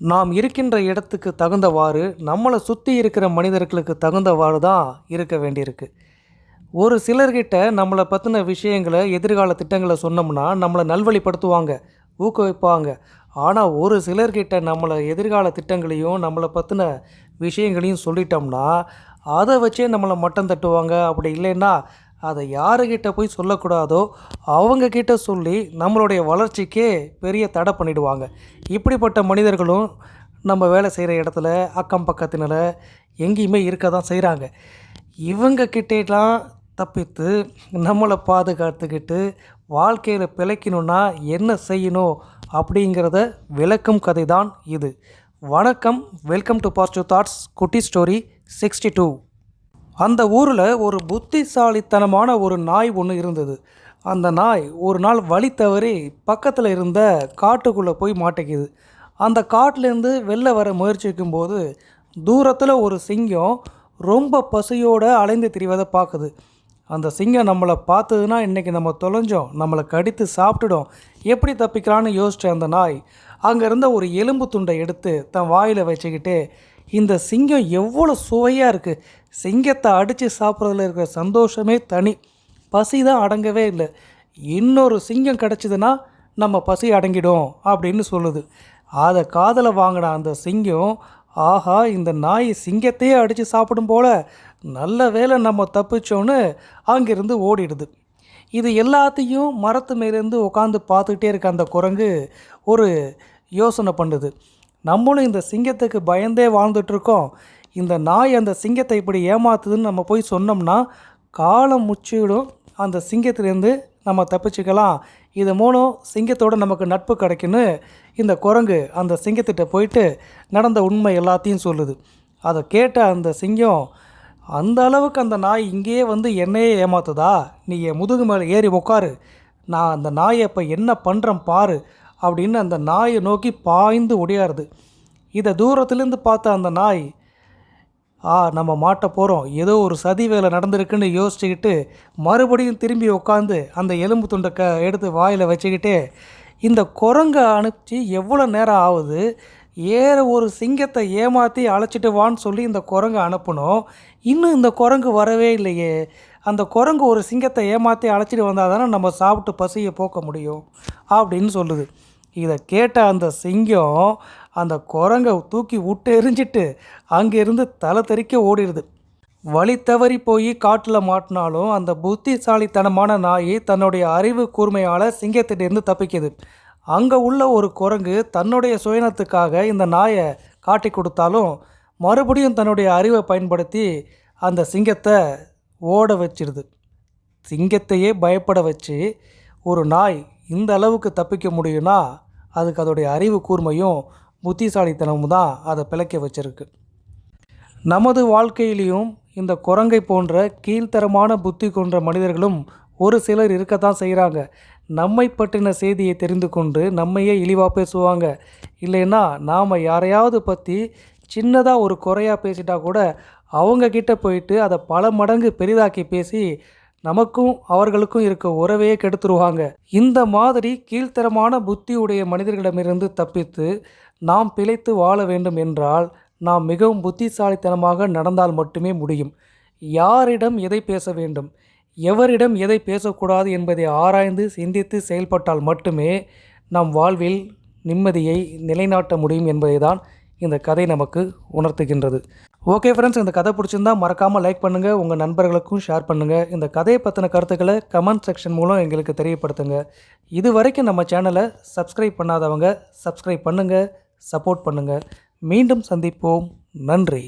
நாம் இருக்கின்ற இடத்துக்கு தகுந்தவாறு நம்மளை சுற்றி இருக்கிற மனிதர்களுக்கு தகுந்தவாறு தான் இருக்க வேண்டியிருக்கு. ஒரு சிலர்கிட்ட நம்மளை பற்றின விஷயங்களை எதிர்கால திட்டங்களை சொன்னோம்னா நம்மளை நல்வழிப்படுத்துவாங்க ஊக்குவிப்பாங்க. ஆனால் ஒரு சிலர்கிட்ட நம்மளை எதிர்கால திட்டங்களையும் நம்மளை பற்றின விஷயங்களையும் சொல்லிட்டோம்னா அதை வச்சே நம்மளை மட்டம் தட்டுவாங்க. அப்படி இல்லைன்னா அதை யாருக்கிட்ட போய் சொல்லக்கூடாதோ அவங்கக்கிட்ட சொல்லி நம்மளுடைய வளர்ச்சிக்கே பெரிய தடை பண்ணிடுவாங்க. இப்படிப்பட்ட மனிதர்களும் நம்ம வேலை செய்கிற இடத்துல அக்கம் பக்கத்தினால் எங்கேயுமே இருக்க தான் செய்கிறாங்க. இவங்கக்கிட்டலாம் தப்பித்து நம்மளை பாதுகாத்துக்கிட்டு வாழ்க்கையில் பிழைக்கணுன்னா என்ன செய்யணும் அப்படிங்கிறத விளக்கும் கதை தான் இது. வணக்கம் வெல்கம் டு பாசிட்டிவ் தாட்ஸ் குட்டி ஸ்டோரி சிக்ஸ்டி டூ. அந்த ஊரில் ஒரு புத்திசாலித்தனமான ஒரு நாய் ஒன்று இருந்தது. அந்த நாய் ஒரு நாள் வழி தவறி பக்கத்தில் இருந்த காட்டுக்குள்ளே போய் மாட்டேங்குது அந்த காட்டிலேருந்து வெளில வர முயற்சிக்கும் போது தூரத்தில் ஒரு சிங்கம் ரொம்ப பசியோடு அலைந்து திரிவதை பார்க்குது அந்த சிங்கம் நம்மளை பார்த்ததுன்னா இன்றைக்கி நம்ம தொலைஞ்சோம் நம்மளை கடித்து சாப்பிட்டுடும் எப்படி தப்பிக்கலான்னு யோசித்த அந்த நாய் அங்கே இருந்த ஒரு எலும்பு துண்டை எடுத்து தன் வாயில் வச்சுக்கிட்டு இந்த சிங்கம் எவ்வளோ சுவையாக இருக்குது சிங்கத்தை அடித்து சாப்பிட்றதுல இருக்கிற சந்தோஷமே தனி. பசி தான் அடங்கவே இல்லை. இன்னொரு சிங்கம் கிடச்சிதுன்னா நம்ம பசி அடங்கிடும் அப்படின்னு சொல்லுது. அதை காதலை வாங்கின அந்த சிங்கம் ஆஹா இந்த நாய் சிங்கத்தையே அடித்து சாப்பிடும் போல். நல்ல வேலை நம்ம தப்பிச்சோன்னு அங்கேருந்து ஓடிடுது. இது எல்லாத்தையும் மரத்து மேலேருந்து உட்காந்து பார்த்துக்கிட்டே இருக்க அந்த குரங்கு ஒரு யோசனை பண்ணுது. நம்மளும் இந்த சிங்கத்துக்கு பயந்தே வாழ்ந்துட்டுருக்கோம். இந்த நாய் அந்த சிங்கத்தை இப்படி ஏமாத்துதுன்னு நம்ம போய் சொன்னோம்னா காலம் முச்சிடும். அந்த சிங்கத்திலேருந்து நம்ம தப்பிச்சுக்கலாம். இது மூலம் சிங்கத்தோட நமக்கு நட்பு கிடைக்குன்னு இந்த குரங்கு அந்த சிங்கத்திட்ட போயிட்டு நடந்த உண்மை எல்லாத்தையும் சொல்லுது. அதை கேட்ட அந்த சிங்கம் அந்த அளவுக்கு அந்த நாய் இங்கேயே வந்து என்னையே ஏமாத்துதா? நீ என் முதுகு மேலே ஏறி உக்காரு. நான் அந்த நாயை இப்போ என்ன பண்ணுறேன் பாரு. அப்படின்னு அந்த நாயை நோக்கி பாய்ந்து ஒடியாருது. இதை தூரத்துலேருந்து பார்த்த அந்த நாய் ஆ நம்ம மாட்ட போகிறோம் ஏதோ ஒரு சதி வேலை நடந்திருக்குன்னு யோசிச்சுக்கிட்டு மறுபடியும் திரும்பி உட்காந்து அந்த எலும்பு துண்டை க எடுத்து வாயில் வச்சுக்கிட்டு இந்த குரங்கை அனுப்பிச்சு எவ்வளோ நேரம் ஆகுது? ஏற ஒரு சிங்கத்தை ஏமாற்றி அழைச்சிட்டு வான்னு சொல்லி இந்த குரங்கு அனுப்பணும் இன்னும் இந்த குரங்கு வரவே இல்லையே. அந்த குரங்கு ஒரு சிங்கத்தை ஏமாற்றி அழைச்சிட்டு வந்தால் தானே நம்ம சாப்பிட்டு பசியை போக்க முடியும் அப்படின்னு சொல்லுது. இதை கேட்ட அந்த சிங்கம் அந்த குரங்கை தூக்கி விட்டு எரிஞ்சிட்டு அங்கேருந்து தலை தெறிக்க ஓடிடுது. வழி தவறி போய் காட்டில் மாட்டினாலும் அந்த புத்திசாலித்தனமான நாய் தன்னுடைய அறிவு கூர்மையால் சிங்கத்திட்டிருந்து தப்பிக்குது. அங்கே உள்ள ஒரு குரங்கு தன்னுடைய சுயநத்துக்காக இந்த நாயை காட்டி கொடுத்தாலும் மறுபடியும் தன்னுடைய அறிவை பயன்படுத்தி அந்த சிங்கத்தை ஓட வச்சிடுது சிங்கத்தையே பயப்பட வச்சு ஒரு நாய் இந்த அளவுக்கு தப்பிக்க முடியும்னா அதுக்கு அதோடைய அறிவு கூர்மையும் புத்திசாலித்தனமும் தான் அதை பிழைக்க வச்சிருக்கு. நமது வாழ்க்கையிலையும் இந்த குரங்கை போன்ற கீழ்த்தரமான புத்தி கொன்ற மனிதர்களும் ஒரு சிலர் இருக்கத்தான் செய்கிறாங்க நம்மை பற்றின செய்தியை தெரிந்து கொண்டு நம்மையே இழிவாக பேசுவாங்க. இல்லைன்னா நாம் யாரையாவது பற்றி சின்னதாக ஒரு குறையாக பேசிட்டா கூட அவங்கக்கிட்ட போயிட்டு அதை பல மடங்கு பெரிதாக்கி பேசி நமக்கும் அவர்களுக்கும் இருக்க உறவையே கெடுத்துருவாங்க. இந்த மாதிரி கீழ்த்தரமான புத்தி உடைய மனிதர்களிடமிருந்து தப்பித்து நாம் பிழைத்து வாழ வேண்டும் என்றால் நாம் மிகவும் புத்திசாலித்தனமாக நடந்தால் மட்டுமே முடியும். யாரிடம் எதை பேச வேண்டும்? எவரிடம் எதை பேசக்கூடாது என்பதை ஆராய்ந்து சிந்தித்து செயல்பட்டால் மட்டுமே நம் வாழ்வில் நிம்மதியை நிலைநாட்ட முடியும் என்பதை தான் இந்த கதை நமக்கு உணர்த்துகின்றது. ஓகே ஃப்ரெண்ட்ஸ் இந்த கதை பிடிச்சிருந்தா மறக்காமல் லைக் பண்ணுங்கள் உங்கள் நண்பர்களுக்கும் ஷேர் பண்ணுங்கள் இந்த கதையை பற்றின கருத்துக்களை கமெண்ட் செக்ஷன் மூலம் எங்களுக்கு தெரியப்படுத்துங்க. இது வரைக்கும் நம்ம சேனலை சப்ஸ்கிரைப் பண்ணாதவங்க சப்ஸ்கிரைப் பண்ணுங்கள் சப்போர்ட் பண்ணுங்கள் மீண்டும் சந்திப்போம். நன்றி.